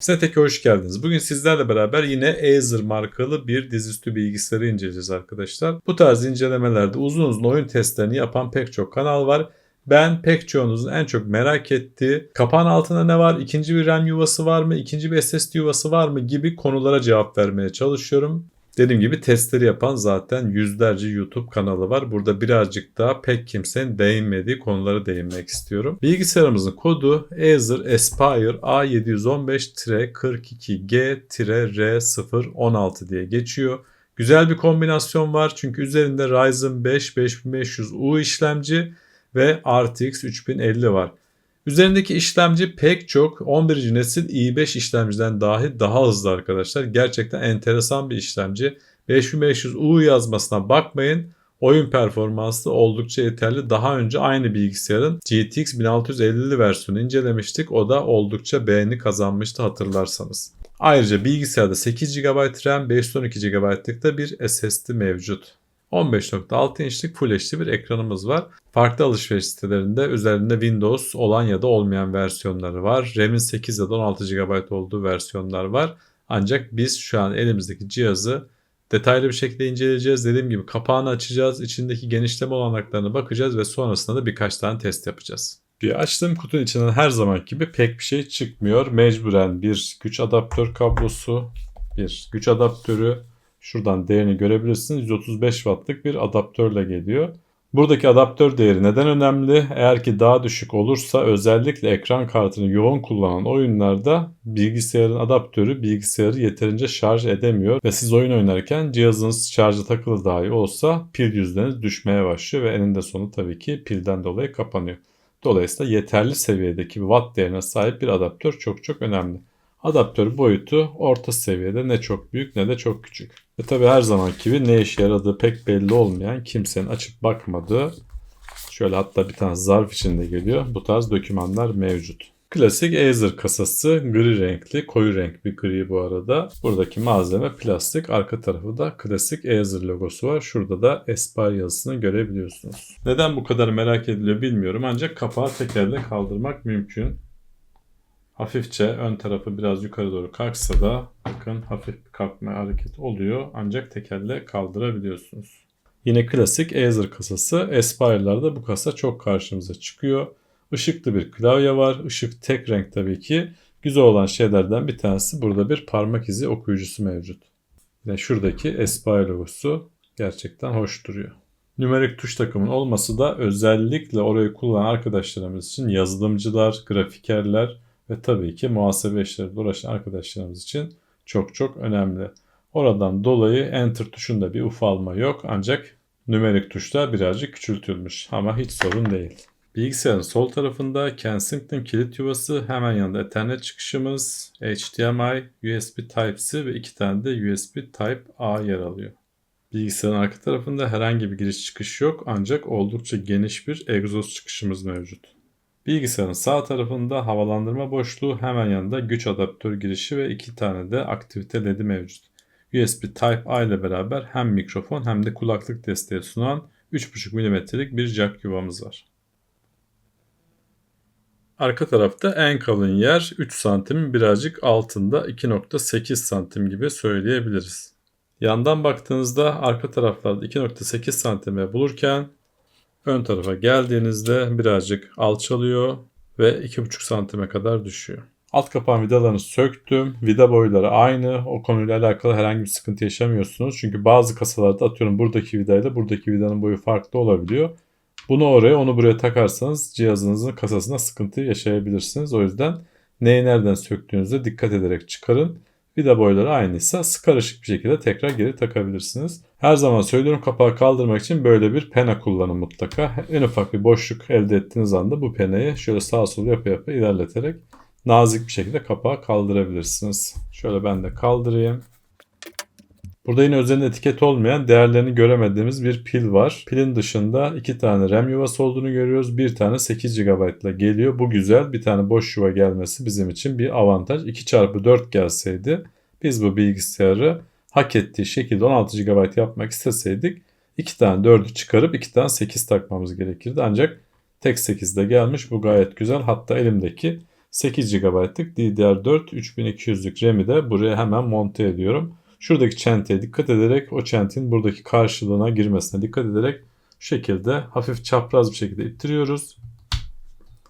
Seteke hoş geldiniz. Bugün sizlerle beraber yine Acer markalı bir dizüstü bilgisayarı inceleyeceğiz arkadaşlar. Bu tarz incelemelerde uzun uzun oyun testlerini yapan pek çok kanal var. Ben pek çoğunuzun en çok merak ettiği kapağın altında ne var, ikinci bir RAM yuvası var mı, ikinci bir SSD yuvası var mı gibi konulara cevap vermeye çalışıyorum. Dediğim gibi testleri yapan zaten yüzlerce YouTube kanalı var. Burada birazcık daha pek kimsenin değinmediği konulara değinmek istiyorum. Bilgisayarımızın kodu Acer Aspire A715-42G-R016 diye geçiyor. Güzel bir kombinasyon var çünkü üzerinde Ryzen 5 5500U işlemci ve RTX 3050 var. Üzerindeki işlemci pek çok 11. nesil i5 işlemciden dahi daha hızlı arkadaşlar. Gerçekten enteresan bir işlemci. 5500U yazmasına bakmayın. Oyun performansı oldukça yeterli. Daha önce aynı bilgisayarın GTX 1650 versiyonu incelemiştik. O da oldukça beğeni kazanmıştı hatırlarsanız. Ayrıca bilgisayarda 8 GB RAM, 512 GB'lık da bir SSD mevcut. 15.6 inçlik Full HD bir ekranımız var. Farklı alışveriş sitelerinde üzerinde Windows olan ya da olmayan versiyonları var. RAM'in 8 ya da 16 GB olduğu versiyonlar var. Ancak biz şu an elimizdeki cihazı detaylı bir şekilde inceleyeceğiz. Dediğim gibi kapağını açacağız. içindeki genişleme olanaklarına bakacağız ve sonrasında da birkaç tane test yapacağız. Bir açtığım kutunun içinden her zaman gibi pek bir şey çıkmıyor. Mecburen bir güç adaptör kablosu, bir güç adaptörü, Şuradan değerini görebilirsiniz. 135 wattlık bir adaptörle geliyor. Buradaki adaptör değeri neden önemli? Eğer ki daha düşük olursa özellikle ekran kartını yoğun kullanan oyunlarda bilgisayarın adaptörü bilgisayarı yeterince şarj edemiyor ve siz oyun oynarken cihazınız şarja takılı dahi olsa pil yüzdeniz düşmeye başlıyor ve eninde sonu tabii ki pilden dolayı kapanıyor. Dolayısıyla yeterli seviyedeki watt değerine sahip bir adaptör çok çok önemli. Adaptör boyutu orta seviyede ne çok büyük ne de çok küçük. Ve tabi her zaman gibi ne işe yaradığı pek belli olmayan kimsenin açıp bakmadığı şöyle hatta bir tane zarf içinde geliyor bu tarz dokümanlar mevcut. Klasik Acer kasası gri renkli koyu renk bir gri bu arada. Buradaki malzeme plastik arka tarafı da klasik Acer logosu var. Şurada da Aspire yazısını görebiliyorsunuz. Neden bu kadar merak ediliyor bilmiyorum ancak kapağı tekerle kaldırmak mümkün hafifçe ön tarafı biraz yukarı doğru kalksa da bakın hafif bir kalkma hareket oluyor ancak tekerle kaldırabiliyorsunuz. Yine klasik Acer kasası Aspire'larda bu kasa çok karşımıza çıkıyor. Işıklı bir klavye var. Işık tek renk tabii ki. Güzel olan şeylerden bir tanesi burada bir parmak izi okuyucusu mevcut. Yine şuradaki Aspire logosu gerçekten hoş duruyor. Nümerik tuş takımın olması da özellikle orayı kullanan arkadaşlarımız için yazılımcılar, grafikerler ve tabii ki muhasebe işleriyle uğraşan arkadaşlarımız için çok çok önemli. Oradan dolayı Enter tuşunda bir ufalma yok ancak nümerik tuşlar birazcık küçültülmüş ama hiç sorun değil. Bilgisayarın sol tarafında Kensington kilit yuvası, hemen yanında Ethernet çıkışımız, HDMI, USB Type-C ve iki tane de USB Type-A yer alıyor. Bilgisayarın arka tarafında herhangi bir giriş çıkış yok ancak oldukça geniş bir egzoz çıkışımız mevcut. Bilgisayarın sağ tarafında havalandırma boşluğu hemen yanında güç adaptör girişi ve iki tane de aktivite ledi mevcut. USB Type-A ile beraber hem mikrofon hem de kulaklık desteği sunan 3.5 mm'lik bir jack yuvamız var. Arka tarafta en kalın yer 3 santimin birazcık altında 2.8 santim gibi söyleyebiliriz. Yandan baktığınızda arka taraflarda 2.8 santime bulurken Ön tarafa geldiğinizde birazcık alçalıyor ve 2,5 santime kadar düşüyor. Alt kapağın vidalarını söktüm. Vida boyları aynı. O konuyla alakalı herhangi bir sıkıntı yaşamıyorsunuz. Çünkü bazı kasalarda atıyorum buradaki vidayla buradaki vidanın boyu farklı olabiliyor. Bunu oraya onu buraya takarsanız cihazınızın kasasına sıkıntı yaşayabilirsiniz. O yüzden neyi nereden söktüğünüzde dikkat ederek çıkarın. Vida boyları aynıysa karışık bir şekilde tekrar geri takabilirsiniz. Her zaman söylüyorum kapağı kaldırmak için böyle bir pena kullanın mutlaka. En ufak bir boşluk elde ettiğiniz anda bu penayı şöyle sağa sola yapa yapa ilerleterek nazik bir şekilde kapağı kaldırabilirsiniz. Şöyle ben de kaldırayım. Burada yine üzerinde etiket olmayan değerlerini göremediğimiz bir pil var. Pilin dışında iki tane RAM yuvası olduğunu görüyoruz. Bir tane 8 GB ile geliyor. Bu güzel. Bir tane boş yuva gelmesi bizim için bir avantaj. 2x4 gelseydi biz bu bilgisayarı hak ettiği şekilde 16 GB yapmak isteseydik 2 tane 4'ü çıkarıp 2 tane 8 takmamız gerekirdi. Ancak tek 8 de gelmiş. Bu gayet güzel. Hatta elimdeki 8 GB'lık DDR4 3200'lük RAM'i de buraya hemen monte ediyorum. Şuradaki çenteye dikkat ederek o çentin buradaki karşılığına girmesine dikkat ederek şu şekilde hafif çapraz bir şekilde ittiriyoruz.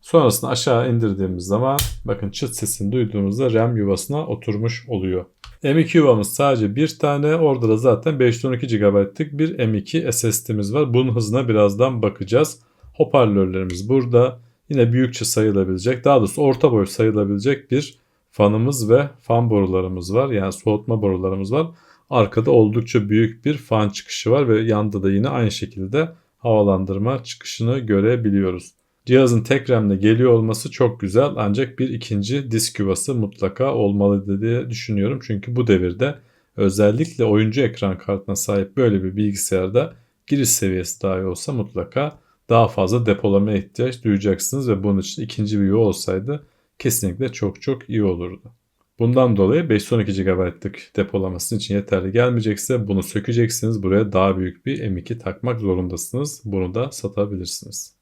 Sonrasında aşağı indirdiğimiz zaman bakın çıt sesini duyduğunuzda RAM yuvasına oturmuş oluyor. M2 yuvamız sadece bir tane. Orada da zaten 512 GB'lık bir M2 SSD'miz var. Bunun hızına birazdan bakacağız. Hoparlörlerimiz burada. Yine büyükçe sayılabilecek, daha doğrusu orta boy sayılabilecek bir fanımız ve fan borularımız var. Yani soğutma borularımız var. Arkada oldukça büyük bir fan çıkışı var ve yanda da yine aynı şekilde havalandırma çıkışını görebiliyoruz. Cihazın tek RAM'le geliyor olması çok güzel ancak bir ikinci disk yuvası mutlaka olmalı diye düşünüyorum. Çünkü bu devirde özellikle oyuncu ekran kartına sahip böyle bir bilgisayarda giriş seviyesi dahi olsa mutlaka daha fazla depolamaya ihtiyaç duyacaksınız ve bunun için ikinci bir yuva olsaydı kesinlikle çok çok iyi olurdu. Bundan dolayı 512 GB'lık depolaması için yeterli gelmeyecekse bunu sökeceksiniz. Buraya daha büyük bir M2 takmak zorundasınız. Bunu da satabilirsiniz.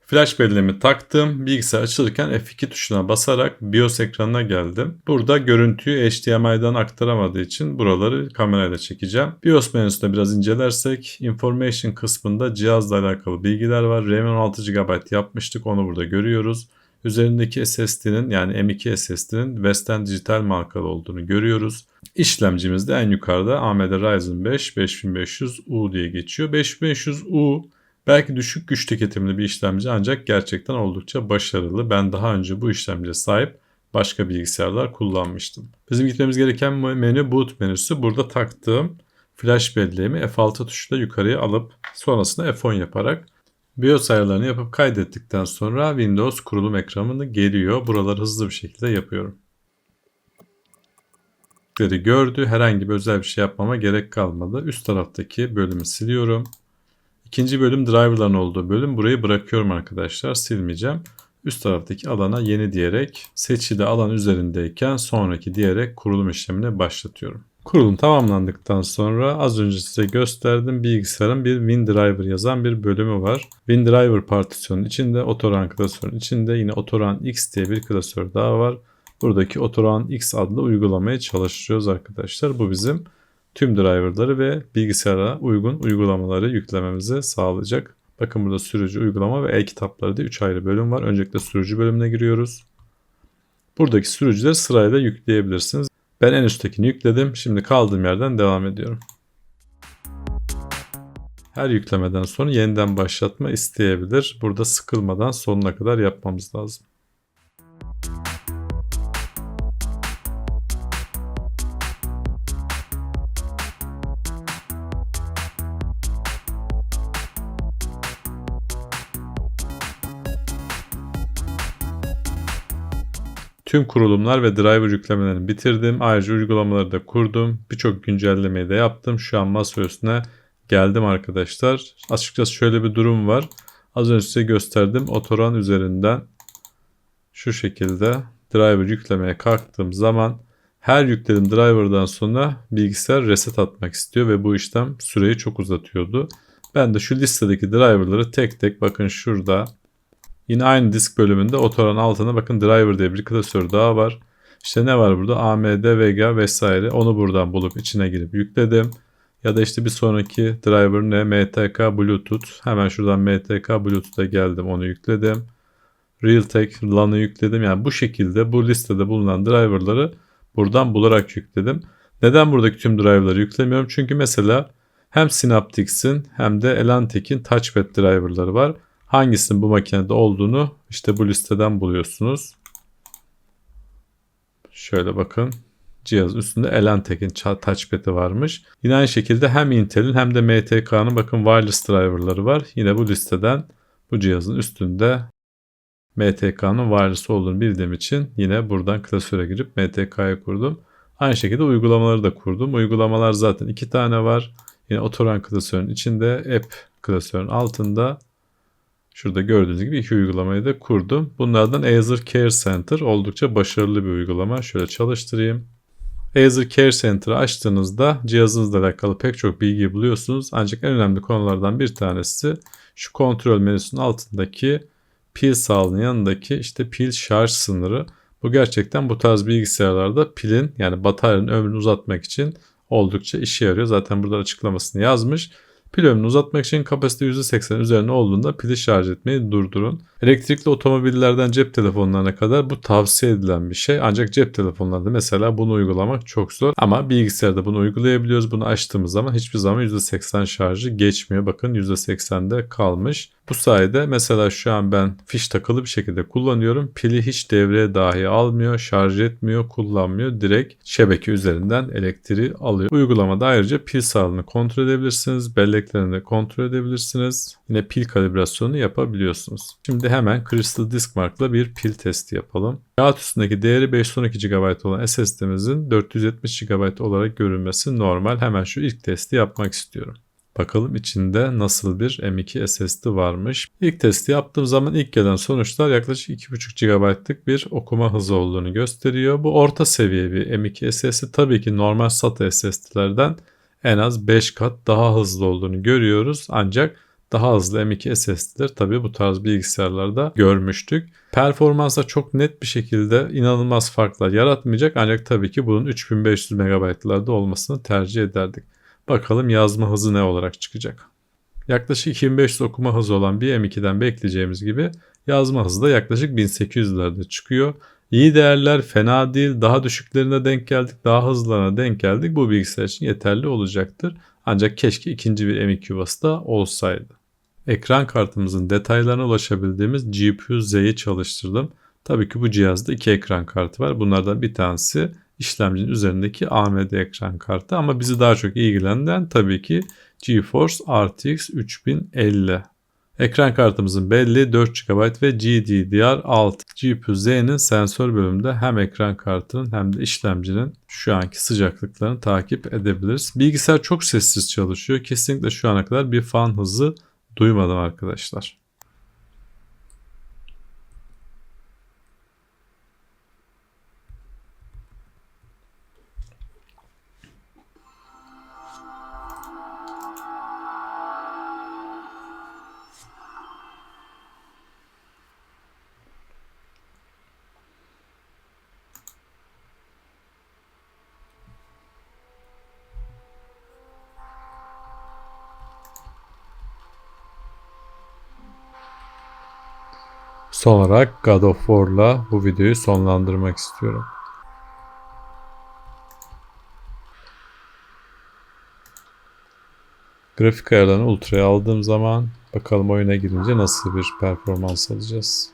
Flash bellemi taktım. Bilgisayar açılırken F2 tuşuna basarak BIOS ekranına geldim. Burada görüntüyü HDMI'den aktaramadığı için buraları kamerayla çekeceğim. BIOS menüsünde biraz incelersek Information kısmında cihazla alakalı bilgiler var. RAM 16 GB yapmıştık onu burada görüyoruz. Üzerindeki SSD'nin yani M2 SSD'nin Western Digital markalı olduğunu görüyoruz. İşlemcimiz de en yukarıda AMD Ryzen 5 5500U diye geçiyor. 5500U Belki düşük güç tüketimli bir işlemci ancak gerçekten oldukça başarılı. Ben daha önce bu işlemciye sahip başka bilgisayarlar kullanmıştım. Bizim gitmemiz gereken menü boot menüsü. Burada taktığım flash belleğimi F6 tuşuyla yukarıya alıp sonrasında F10 yaparak BIOS ayarlarını yapıp kaydettikten sonra Windows kurulum ekranını geliyor. Buraları hızlı bir şekilde yapıyorum. gördü. Herhangi bir özel bir şey yapmama gerek kalmadı. Üst taraftaki bölümü siliyorum. İkinci bölüm driver'ların olduğu bölüm. Burayı bırakıyorum arkadaşlar. Silmeyeceğim. Üst taraftaki alana yeni diyerek seçili alan üzerindeyken sonraki diyerek kurulum işlemine başlatıyorum. Kurulum tamamlandıktan sonra az önce size gösterdim bilgisayarın bir WinDriver yazan bir bölümü var. WinDriver partisyonun içinde Otoran klasörün içinde yine Otoran X diye bir klasör daha var. Buradaki Otoran X adlı uygulamaya çalışıyoruz arkadaşlar. Bu bizim tüm driverları ve bilgisayara uygun uygulamaları yüklememizi sağlayacak. Bakın burada sürücü uygulama ve e-kitapları diye 3 ayrı bölüm var. Öncelikle sürücü bölümüne giriyoruz. Buradaki sürücüleri sırayla yükleyebilirsiniz. Ben en üsttekini yükledim. Şimdi kaldığım yerden devam ediyorum. Her yüklemeden sonra yeniden başlatma isteyebilir. Burada sıkılmadan sonuna kadar yapmamız lazım. Tüm kurulumlar ve driver yüklemelerini bitirdim. Ayrıca uygulamaları da kurdum. Birçok güncellemeyi de yaptım. Şu an masa üstüne geldim arkadaşlar. Açıkçası şöyle bir durum var. Az önce size gösterdim. Otoran üzerinden şu şekilde driver yüklemeye kalktığım zaman her yüklediğim driver'dan sonra bilgisayar reset atmak istiyor ve bu işlem süreyi çok uzatıyordu. Ben de şu listedeki driver'ları tek tek bakın şurada Yine aynı disk bölümünde otoran altına bakın driver diye bir klasör daha var. İşte ne var burada? AMD, Vega vesaire. Onu buradan bulup içine girip yükledim. Ya da işte bir sonraki driver ne? MTK Bluetooth. Hemen şuradan MTK Bluetooth'a geldim. Onu yükledim. Realtek LAN'ı yükledim. Yani bu şekilde bu listede bulunan driverları buradan bularak yükledim. Neden buradaki tüm driverları yüklemiyorum? Çünkü mesela hem Synaptics'in hem de Elantek'in touchpad driverları var. Hangisinin bu makinede olduğunu işte bu listeden buluyorsunuz. Şöyle bakın. Cihazın üstünde Elentek'in touchpad'i varmış. Yine aynı şekilde hem Intel'in hem de MTK'nın bakın wireless driver'ları var. Yine bu listeden bu cihazın üstünde MTK'nın wireless olduğunu bildiğim için yine buradan klasöre girip MTK'yı kurdum. Aynı şekilde uygulamaları da kurdum. Uygulamalar zaten iki tane var. Yine Otoran klasörün içinde, App klasörün altında Şurada gördüğünüz gibi iki uygulamayı da kurdum. Bunlardan Acer Care Center oldukça başarılı bir uygulama. Şöyle çalıştırayım. Acer Care Center'ı açtığınızda cihazınızla alakalı pek çok bilgi buluyorsunuz. Ancak en önemli konulardan bir tanesi şu kontrol menüsünün altındaki pil sağlığının yanındaki işte pil şarj sınırı. Bu gerçekten bu tarz bilgisayarlarda pilin yani bataryanın ömrünü uzatmak için oldukça işe yarıyor. Zaten burada açıklamasını yazmış. Pil ömrünü uzatmak için kapasite %80 üzerine olduğunda pili şarj etmeyi durdurun. Elektrikli otomobillerden cep telefonlarına kadar bu tavsiye edilen bir şey. Ancak cep telefonlarında mesela bunu uygulamak çok zor. Ama bilgisayarda bunu uygulayabiliyoruz. Bunu açtığımız zaman hiçbir zaman %80 şarjı geçmiyor. Bakın %80'de kalmış. Bu sayede mesela şu an ben fiş takılı bir şekilde kullanıyorum. Pili hiç devreye dahi almıyor, şarj etmiyor, kullanmıyor. Direkt şebeke üzerinden elektriği alıyor. Uygulamada ayrıca pil sağlığını kontrol edebilirsiniz. Belleklerini de kontrol edebilirsiniz. Yine pil kalibrasyonu yapabiliyorsunuz. Şimdi hemen Crystal Disk Mark'la bir pil testi yapalım. Kağıt üstündeki değeri 512 GB olan SSD'mizin 470 GB olarak görünmesi normal. Hemen şu ilk testi yapmak istiyorum. Bakalım içinde nasıl bir M2 SSD varmış. İlk testi yaptığım zaman ilk gelen sonuçlar yaklaşık 2.5 GB'lık bir okuma hızı olduğunu gösteriyor. Bu orta seviye bir M2 SSD tabii ki normal SATA SSD'lerden en az 5 kat daha hızlı olduğunu görüyoruz. Ancak daha hızlı M2 SSD'ler tabii bu tarz bilgisayarlarda görmüştük. Performansa çok net bir şekilde inanılmaz farklar yaratmayacak ancak tabii ki bunun 3500 MB'larda olmasını tercih ederdik. Bakalım yazma hızı ne olarak çıkacak. Yaklaşık 2500 okuma hızı olan bir M2'den bekleyeceğimiz gibi yazma hızı da yaklaşık 1800'lerde çıkıyor. İyi değerler fena değil. Daha düşüklerine denk geldik. Daha hızlarına denk geldik. Bu bilgisayar için yeterli olacaktır. Ancak keşke ikinci bir M2 yuvası da olsaydı. Ekran kartımızın detaylarına ulaşabildiğimiz GPU Z'yi çalıştırdım. Tabii ki bu cihazda iki ekran kartı var. Bunlardan bir tanesi işlemcinin üzerindeki AMD ekran kartı ama bizi daha çok ilgilendiren tabii ki GeForce RTX 3050. Ekran kartımızın belli 4 GB ve GDDR6. GPU Z'nin sensör bölümünde hem ekran kartının hem de işlemcinin şu anki sıcaklıklarını takip edebiliriz. Bilgisayar çok sessiz çalışıyor. Kesinlikle şu ana kadar bir fan hızı duymadım arkadaşlar. Son olarak God of War'la bu videoyu sonlandırmak istiyorum. Grafik ayarlarını ultra'ya aldığım zaman bakalım oyuna girince nasıl bir performans alacağız.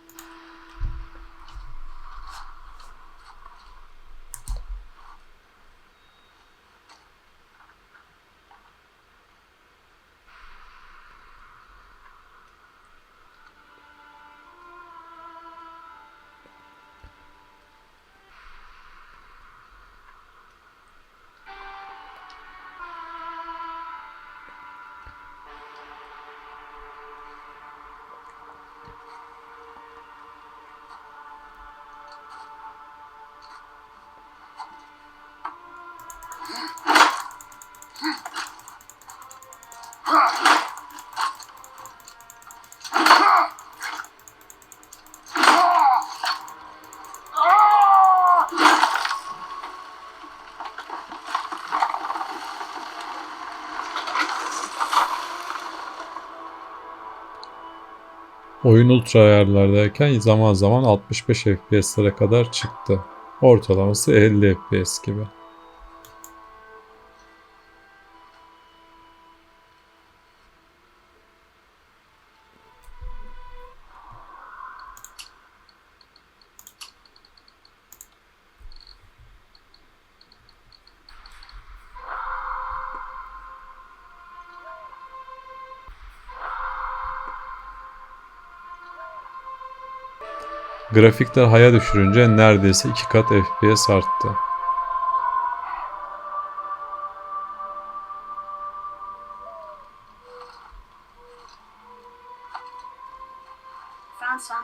Oyun ultra ayarlardayken zaman zaman 65 FPS'lere kadar çıktı. Ortalaması 50 FPS gibi. Grafikler haya düşürünce neredeyse iki kat FPS arttı. Fransa.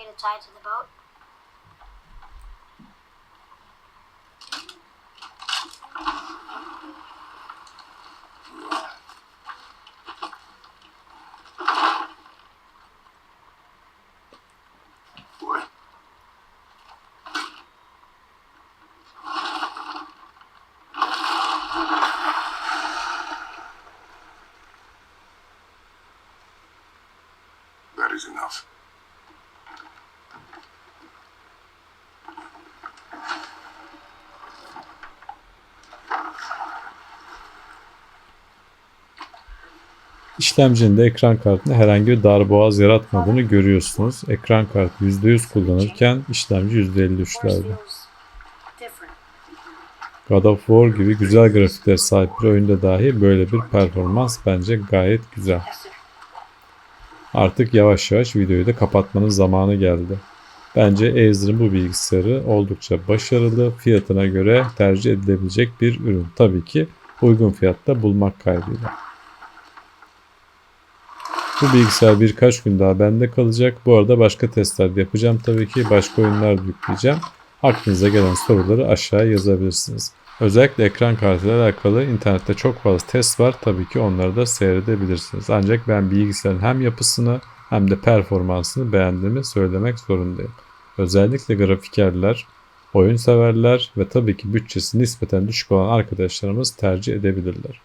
Me to tie to the boat? İşlemcinin de ekran kartında herhangi bir darboğaz yaratmadığını görüyorsunuz. Ekran kartı %100 kullanırken işlemci %53'lerde. Force feels different. God of War gibi güzel grafikler sahip bir oyunda dahi böyle bir performans bence gayet güzel. Artık yavaş yavaş videoyu da kapatmanın zamanı geldi. Bence Acer'ın bu bilgisayarı oldukça başarılı, fiyatına göre tercih edilebilecek bir ürün. Tabii ki uygun fiyatta bulmak kaydıyla. Bu bilgisayar birkaç gün daha bende kalacak. Bu arada başka testler yapacağım tabii ki. Başka oyunlar da yükleyeceğim. Aklınıza gelen soruları aşağıya yazabilirsiniz. Özellikle ekran kartıyla alakalı internette çok fazla test var. Tabii ki onları da seyredebilirsiniz. Ancak ben bilgisayarın hem yapısını hem de performansını beğendiğimi söylemek zorundayım. Özellikle grafikerler, oyun severler ve tabii ki bütçesi nispeten düşük olan arkadaşlarımız tercih edebilirler.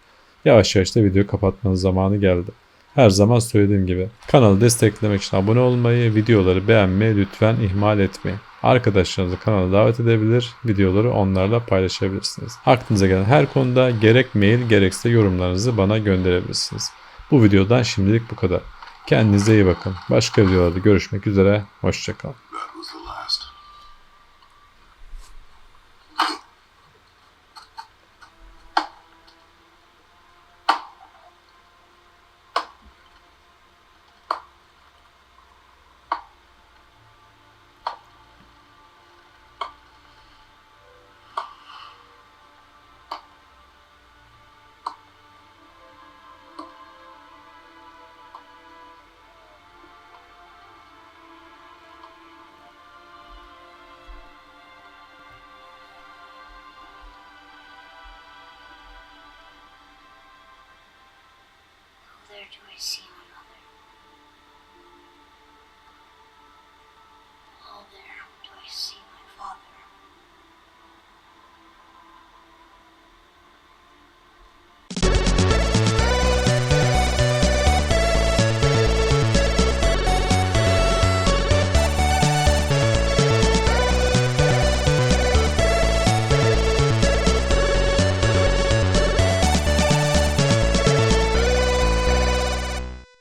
Yavaş yavaş da videoyu kapatmanın zamanı geldi. Her zaman söylediğim gibi kanalı desteklemek için abone olmayı, videoları beğenmeyi lütfen ihmal etmeyin. Arkadaşlarınızı kanala davet edebilir, videoları onlarla paylaşabilirsiniz. Aklınıza gelen her konuda gerek mail gerekse yorumlarınızı bana gönderebilirsiniz. Bu videodan şimdilik bu kadar. Kendinize iyi bakın. Başka videolarda görüşmek üzere. Hoşçakalın. Do I see